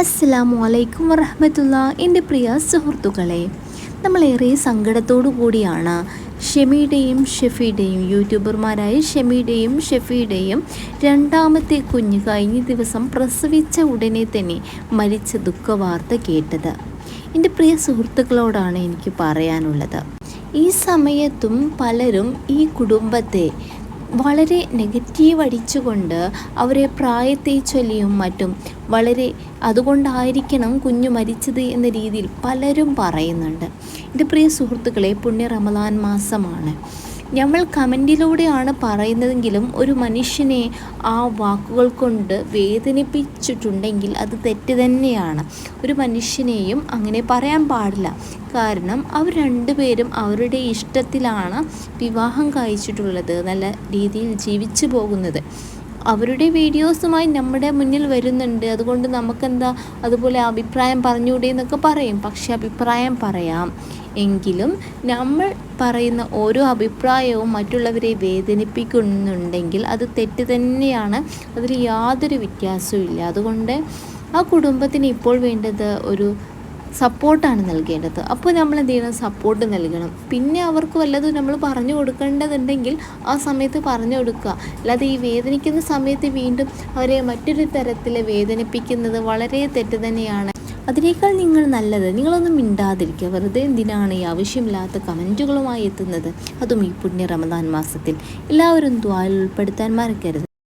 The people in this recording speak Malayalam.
അസ്സലാമു അലൈക്കും വറഹമത്തുള്ള. എന്റെ പ്രിയ സുഹൃത്തുക്കളെ നമ്മളേറെ സങ്കടത്തോടു കൂടിയാണ് ഷെമിയുടെയും ഷെഫിയുടെയും യൂട്യൂബർമാരായ ഷെമിയുടെയും ഷെഫിയുടെയും രണ്ടാമത്തെ കുഞ്ഞ് കഴിഞ്ഞ ദിവസം പ്രസവിച്ച ഉടനെ തന്നെ മരിച്ച ദുഃഖവാർത്ത കേട്ടത്. എന്റെ പ്രിയ സുഹൃത്തുക്കളോടാണ് എനിക്ക് പറയാനുള്ളത്. ഈ സമയത്തും പലരും ഈ കുടുംബത്തെ വളരെ നെഗറ്റീവ് അടിച്ചുകൊണ്ട് അവരെ പ്രായത്തെ ചൊല്ലിയും മറ്റും വളരെ അതുകൊണ്ടായിരിക്കണം കുഞ്ഞു മരിച്ചത് എന്ന രീതിയിൽ പലരും പറയുന്നുണ്ട്. എന്റെ പ്രിയ സുഹൃത്തുക്കളെ പുണ്യ റമദാൻ മാസമാണ്. നമ്മൾ കമന്റിലൂടെയാണ് പറയുന്നതെങ്കിലും ഒരു മനുഷ്യനെ ആ വാക്കുകൾ കൊണ്ട് വേദനിപ്പിച്ചിട്ടുണ്ടെങ്കിൽ അത് തെറ്റ് തന്നെയാണ്. ഒരു മനുഷ്യനെയും അങ്ങനെ പറയാൻ പാടില്ല. കാരണം അവർ രണ്ടുപേരും അവരുടെ ഇഷ്ടത്തിലാണ് വിവാഹം കഴിച്ചിട്ടുള്ളത് നല്ല രീതിയിൽ ജീവിച്ചു പോകുന്നത്. അവരുടെ വീഡിയോസുമായി നമ്മുടെ മുന്നിൽ വരുന്നുണ്ട്. അതുകൊണ്ട് നമുക്കെന്താ അതുപോലെ അഭിപ്രായം പറഞ്ഞുകൂടെ എന്നൊക്കെ പറയും. പക്ഷെ അഭിപ്രായം പറയാം. എങ്കിലും നമ്മൾ പറയുന്ന ഓരോ അഭിപ്രായവും മറ്റുള്ളവരെ വേദനിപ്പിക്കുന്നുണ്ടെങ്കിൽ അത് തെറ്റ് തന്നെയാണ്. അതിൽ യാതൊരു വ്യത്യാസവും അതുകൊണ്ട് ആ കുടുംബത്തിന് ഇപ്പോൾ വേണ്ടത് ഒരു സപ്പോർട്ടാണ് നൽകേണ്ടത്. അപ്പോൾ നമ്മൾ എന്ത് ചെയ്യണം? സപ്പോർട്ട് നൽകണം. പിന്നെ അവർക്ക് വല്ലതും നമ്മൾ പറഞ്ഞു കൊടുക്കേണ്ടതുണ്ടെങ്കിൽ ആ സമയത്ത് പറഞ്ഞു കൊടുക്കുക. അല്ലാതെ ഈ വേദനിക്കുന്ന സമയത്ത് വീണ്ടും അവരെ മറ്റൊരു തരത്തിൽ വേദനിപ്പിക്കുന്നത് വളരെ തെറ്റ് തന്നെയാണ്. അതിനേക്കാൾ നിങ്ങൾ നല്ലത് നിങ്ങളൊന്നും മിണ്ടാതിരിക്കുക. വെറുതെ എന്തിനാണ് ഈ ആവശ്യമില്ലാത്ത കമന്റുകളുമായി എത്തുന്നത്? അതും ഈ പുണ്യ റമദാൻ മാസത്തിൽ. എല്ലാവരും ദ്വാൽ ഉൾപ്പെടുത്താൻ മറക്കരുത്.